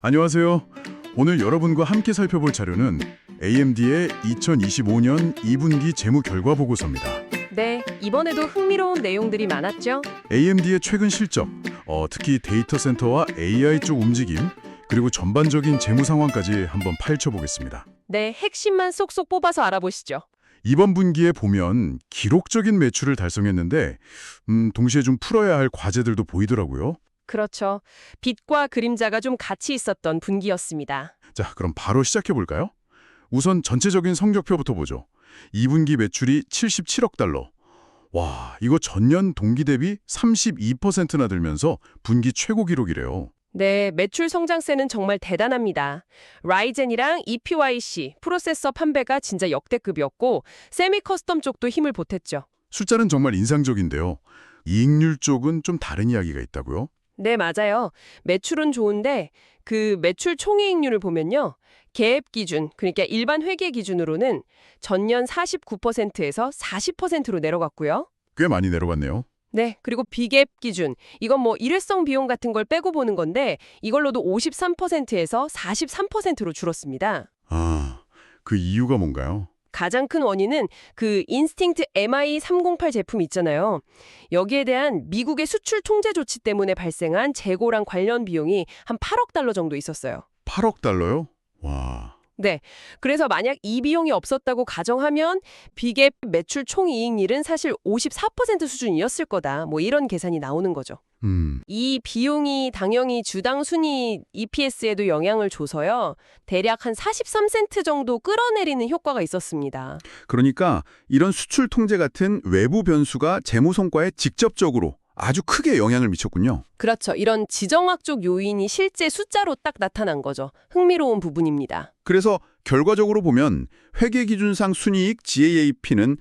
안녕하세요. 오늘 여러분과 함께 살펴볼 자료는 AMD의 2025년 2분기 재무 결과 보고서입니다. 네, 이번에도 흥미로운 내용들이 많았죠? AMD의 최근 실적, 어, 특히 데이터 센터와 AI 쪽 움직임, 그리고 전반적인 재무 상황까지 한번 파헤쳐 보겠습니다. 네, 핵심만 쏙쏙 뽑아서 알아보시죠. 이번 분기에 보면 기록적인 매출을 달성했는데 음, 동시에 좀 풀어야 할 과제들도 보이더라고요. 그렇죠. 빛과 그림자가 좀 같이 있었던 분기였습니다. 자, 그럼 바로 시작해 볼까요? 우선 전체적인 성적표부터 보죠. 2분기 매출이 77억 달러. 와, 이거 전년 동기 대비 32%나 들면서 분기 최고 기록이래요. 네, 매출 성장세는 정말 대단합니다. 라이젠이랑 EPYC, 프로세서 판매가 진짜 역대급이었고 세미 커스텀 쪽도 힘을 보탰죠. 숫자는 정말 인상적인데요. 이익률 쪽은 좀 다른 이야기가 있다고요? 네, 맞아요. 매출은 좋은데 그 매출 총이익률을 보면요. 계획 기준, 그러니까 일반 회계 기준으로는 전년 49%에서 40%로 내려갔고요. 꽤 많이 내려갔네요. 네, 그리고 비갭 기준. 이건 뭐 일회성 비용 같은 걸 빼고 보는 건데 이걸로도 53%에서 43%로 줄었습니다. 아, 그 이유가 뭔가요? 가장 큰 원인은 그 인스팅트 MI308 제품 있잖아요. 여기에 대한 미국의 수출 통제 조치 때문에 발생한 재고랑 관련 비용이 한 8억 달러 정도 있었어요. 8억 달러요? 와, 네. 그래서 만약 이 비용이 없었다고 가정하면 비갭 매출 총이익률은 사실 54% 수준이었을 거다. 뭐 이런 계산이 나오는 거죠. 음, 이 비용이 당연히 주당 순위 EPS에도 영향을 줘서요. 대략 한 43센트 정도 끌어내리는 효과가 있었습니다. 그러니까 이런 수출 통제 같은 외부 변수가 재무 성과에 직접적으로 아주 크게 영향을 미쳤군요. 그렇죠. 이런 지정학적 요인이 실제 숫자로 딱 나타난 거죠. 흥미로운 부분입니다. 그래서 결과적으로 보면 회계 기준상 순이익 GAAP는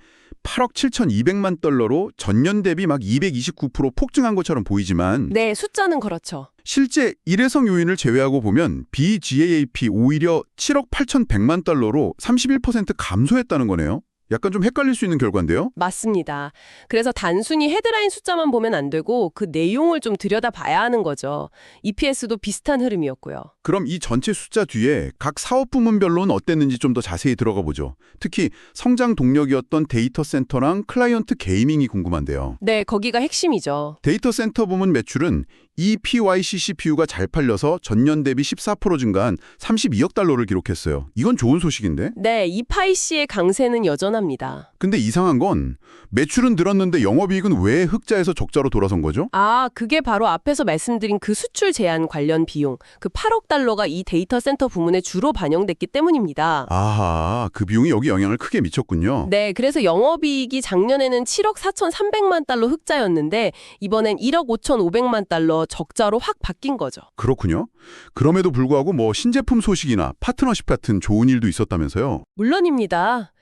8억 7,200만 달러로 전년 대비 막 229% 폭증한 것처럼 보이지만 네, 숫자는 그렇죠. 실제 일회성 요인을 제외하고 보면 BGAAP 오히려 7억 8,100만 달러로 31% 감소했다는 거네요. 약간 좀 헷갈릴 수 있는 결과인데요. 맞습니다. 그래서 단순히 헤드라인 숫자만 보면 안 되고 그 내용을 좀 들여다 봐야 하는 거죠. EPS도 비슷한 흐름이었고요. 그럼 이 전체 숫자 뒤에 각 사업 부문별로는 어땠는지 좀 더 자세히 들어가 보죠. 특히 성장 동력이었던 데이터 센터랑 클라이언트 게이밍이 궁금한데요. 네, 거기가 핵심이죠. 데이터 센터 부문 매출은 E EPYC CPU가 잘 팔려서 전년 대비 14% 증가한 32억 달러를 기록했어요. 이건 좋은 소식인데? 네, 이파이 씨의 강세는 여전합니다. 근데 이상한 건 매출은 늘었는데 영업이익은 왜 흑자에서 적자로 돌아선 거죠? 아, 그게 바로 앞에서 말씀드린 그 수출 제한 관련 비용, 그 8억 달러가 이 데이터 센터 부문에 주로 반영됐기 때문입니다. 아하, 그 비용이 여기 영향을 크게 미쳤군요. 네, 그래서 영업이익이 작년에는 7억 4,300만 달러 흑자였는데 이번엔 1억 5,500만 달러 적자로 확 바뀐 거죠. 그렇군요. 그럼에도 불구하고 뭐 신제품 소식이나 파트너십 같은 좋은 일도 있었다면서요. 물론입니다.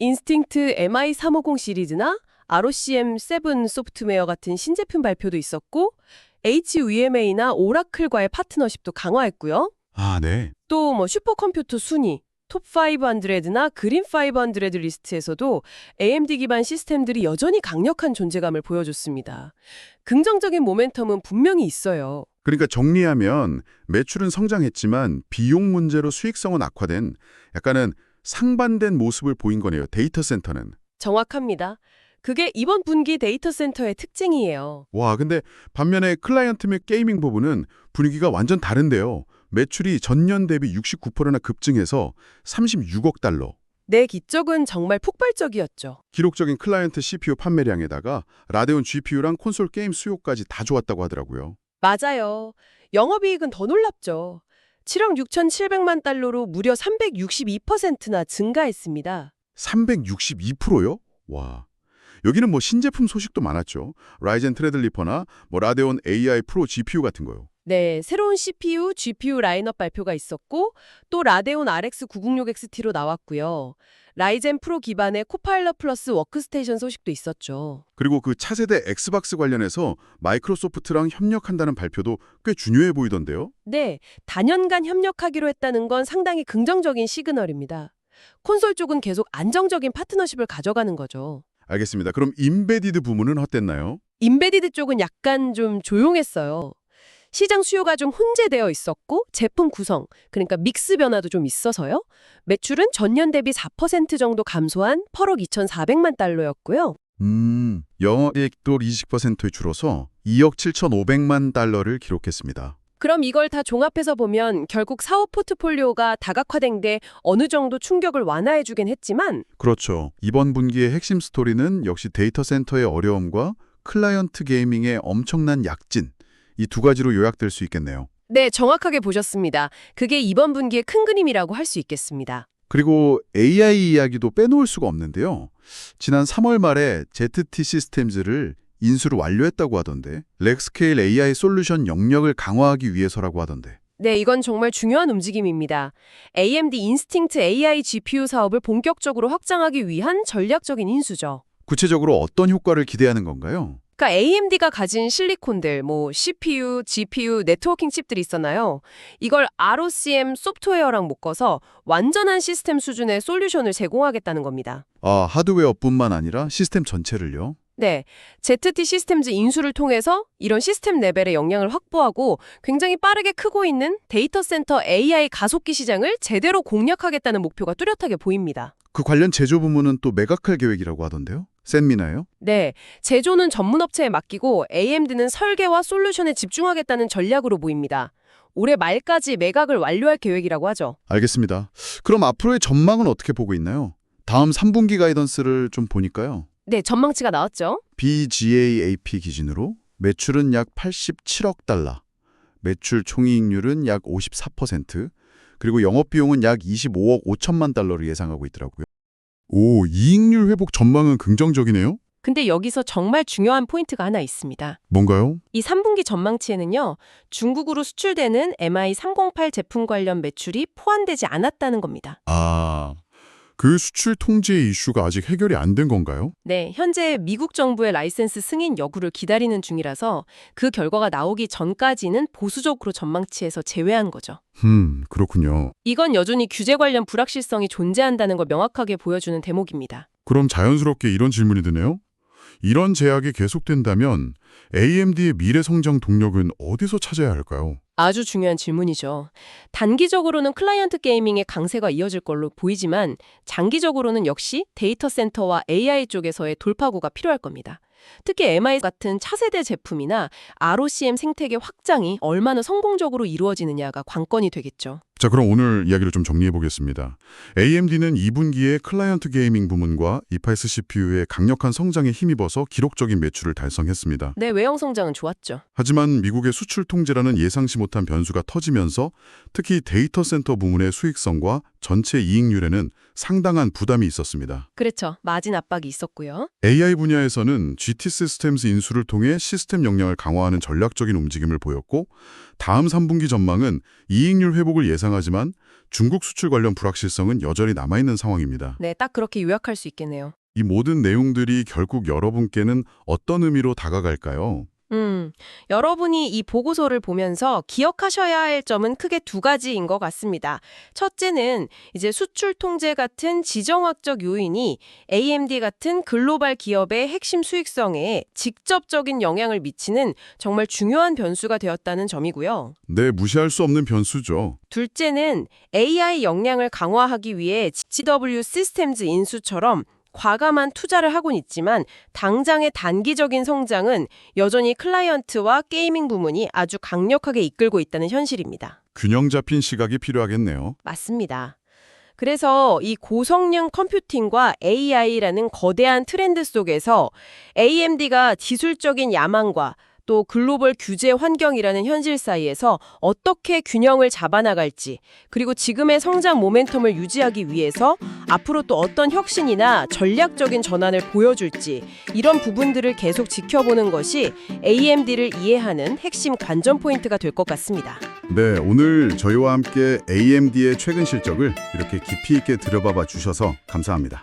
인스팅트 MI350 시리즈나 ROCM7 소프트웨어 같은 신제품 발표도 있었고 HVMA나 오라클과의 파트너십도 강화했고요. 아, 네. 또 뭐 슈퍼컴퓨터 순위 톱 500나 그린 500 리스트에서도 AMD 기반 시스템들이 여전히 강력한 존재감을 보여줬습니다. 긍정적인 모멘텀은 분명히 있어요. 그러니까 정리하면 매출은 성장했지만 비용 문제로 수익성은 악화된 약간은 상반된 모습을 보인 거네요. 데이터 센터는. 정확합니다. 그게 이번 분기 데이터 센터의 특징이에요. 와, 근데 반면에 클라이언트 및 게이밍 부분은 분위기가 완전 다른데요. 매출이 전년 대비 69%나 급증해서 36억 달러. 내 기적은 정말 폭발적이었죠. 기록적인 클라이언트 CPU 판매량에다가 라데온 GPU랑 콘솔 게임 수요까지 다 좋았다고 하더라고요. 맞아요. 영업이익은 더 놀랍죠. 7억 6,700만 달러로 무려 362%나 증가했습니다. 362%요? 와. 여기는 뭐 신제품 소식도 많았죠. 라이젠 트레들리퍼나 뭐 라데온 AI 프로 GPU 같은 거요. 네, 새로운 CPU, GPU 라인업 발표가 있었고 또 라데온 RX 906XT로 나왔고요. 라이젠 프로 기반의 코파일럿 플러스 워크스테이션 소식도 있었죠. 그리고 그 차세대 엑스박스 관련해서 마이크로소프트랑 협력한다는 발표도 꽤 중요해 보이던데요. 네, 단연간 협력하기로 했다는 건 상당히 긍정적인 시그널입니다. 콘솔 쪽은 계속 안정적인 파트너십을 가져가는 거죠. 알겠습니다. 그럼 임베디드 부문은 어땠나요? 인베디드 쪽은 약간 좀 조용했어요. 시장 수요가 좀 혼재되어 있었고 제품 구성, 그러니까 믹스 변화도 좀 있어서요. 매출은 전년 대비 4% 정도 감소한 8억 2,400만 달러였고요. 음, 영업이익도 20%에 줄어서 2억 7,500만 달러를 기록했습니다. 그럼 이걸 다 종합해서 보면 결국 사업 포트폴리오가 다각화된 게 어느 정도 충격을 완화해주긴 했지만 그렇죠. 이번 분기의 핵심 스토리는 역시 데이터 센터의 어려움과 클라이언트 게이밍의 엄청난 약진 이 두 가지로 요약될 수 있겠네요. 네, 정확하게 보셨습니다. 그게 이번 분기의 큰 그림이라고 할 수 있겠습니다. 그리고 AI 이야기도 빼놓을 수가 없는데요. 지난 3월 말에 ZT 시스템즈를 인수를 완료했다고 하던데 렉스케일 AI 솔루션 영역을 강화하기 위해서라고 하던데 네, 이건 정말 중요한 움직임입니다. AMD 인스팅트 AI GPU 사업을 본격적으로 확장하기 위한 전략적인 인수죠. 구체적으로 어떤 효과를 기대하는 건가요? 그러니까 AMD가 가진 실리콘들, 뭐 CPU, GPU, 네트워킹 칩들이 있었나요? 이걸 ROCm 소프트웨어랑 묶어서 완전한 시스템 수준의 솔루션을 제공하겠다는 겁니다. 아, 하드웨어뿐만 아니라 시스템 전체를요? 네, ZT 시스템즈 인수를 통해서 이런 시스템 레벨의 역량을 확보하고 굉장히 빠르게 크고 있는 데이터 센터 AI 가속기 시장을 제대로 공략하겠다는 목표가 뚜렷하게 보입니다. 그 관련 제조 부문은 또 매각할 계획이라고 하던데요? 센미나요? 네, 제조는 전문 업체에 맡기고 AMD는 설계와 솔루션에 집중하겠다는 전략으로 보입니다. 올해 말까지 매각을 완료할 계획이라고 하죠. 알겠습니다. 그럼 앞으로의 전망은 어떻게 보고 있나요? 다음 3분기 가이던스를 좀 보니까요. 네, 전망치가 나왔죠. BGAAP 기준으로 매출은 약 87억 달러, 매출 총이익률은 약 54%, 그리고 영업비용은 약 25억 5천만 달러를 예상하고 있더라고요. 오, 이익률 회복 전망은 긍정적이네요? 근데 여기서 정말 중요한 포인트가 하나 있습니다. 뭔가요? 이 3분기 전망치에는요, 중국으로 수출되는 MI308 제품 관련 매출이 포함되지 않았다는 겁니다. 아, 그 수출 통제 이슈가 아직 해결이 안 된 건가요? 네, 현재 미국 정부의 라이센스 승인 여부를 기다리는 중이라서 그 결과가 나오기 전까지는 보수적으로 전망치에서 제외한 거죠. 음, 그렇군요. 이건 여전히 규제 관련 불확실성이 존재한다는 걸 명확하게 보여주는 대목입니다. 그럼 자연스럽게 이런 질문이 드네요. 이런 제약이 계속된다면 AMD의 미래 성장 동력은 어디서 찾아야 할까요? 아주 중요한 질문이죠. 단기적으로는 클라이언트 게이밍의 강세가 이어질 걸로 보이지만 장기적으로는 역시 데이터 센터와 AI 쪽에서의 돌파구가 필요할 겁니다. 특히 MI 같은 차세대 제품이나 ROCm 생태계 확장이 얼마나 성공적으로 이루어지느냐가 관건이 되겠죠. 자, 그럼 오늘 이야기를 좀 정리해 보겠습니다. AMD는 2분기에 클라이언트 게이밍 부문과 이파이스 CPU의 강력한 성장에 힘입어서 기록적인 매출을 달성했습니다. 네, 외형 성장은 좋았죠. 하지만 미국의 수출 통제라는 예상치 못한 변수가 터지면서 특히 데이터 센터 부문의 수익성과 전체 이익률에는 상당한 부담이 있었습니다. 그렇죠. 마진 압박이 있었고요. AI 분야에서는 GT 시스템즈 인수를 통해 시스템 역량을 강화하는 전략적인 움직임을 보였고 다음 3분기 전망은 이익률 회복을 예상하지만 중국 수출 관련 불확실성은 여전히 남아있는 상황입니다. 네, 딱 그렇게 요약할 수 있겠네요. 이 모든 내용들이 결국 여러분께는 어떤 의미로 다가갈까요? 음, 여러분이 이 보고서를 보면서 기억하셔야 할 점은 크게 두 가지인 것 같습니다. 첫째는 이제 수출 통제 같은 지정학적 요인이 AMD 같은 글로벌 기업의 핵심 수익성에 직접적인 영향을 미치는 정말 중요한 변수가 되었다는 점이고요. 네, 무시할 수 없는 변수죠. 둘째는 AI 역량을 강화하기 위해 GW 시스템즈 인수처럼 과감한 투자를 하곤 있지만 당장의 단기적인 성장은 여전히 클라이언트와 게이밍 부문이 아주 강력하게 이끌고 있다는 현실입니다. 균형 잡힌 시각이 필요하겠네요. 맞습니다. 그래서 이 고성능 컴퓨팅과 AI라는 거대한 트렌드 속에서 AMD가 기술적인 야망과 또 글로벌 규제 환경이라는 현실 사이에서 어떻게 균형을 잡아나갈지 그리고 지금의 성장 모멘텀을 유지하기 위해서 앞으로 또 어떤 혁신이나 전략적인 전환을 보여줄지 이런 부분들을 계속 지켜보는 것이 AMD를 이해하는 핵심 관전 포인트가 될 것 같습니다. 네, 오늘 저희와 함께 AMD의 최근 실적을 이렇게 깊이 있게 들여다봐 주셔서 감사합니다.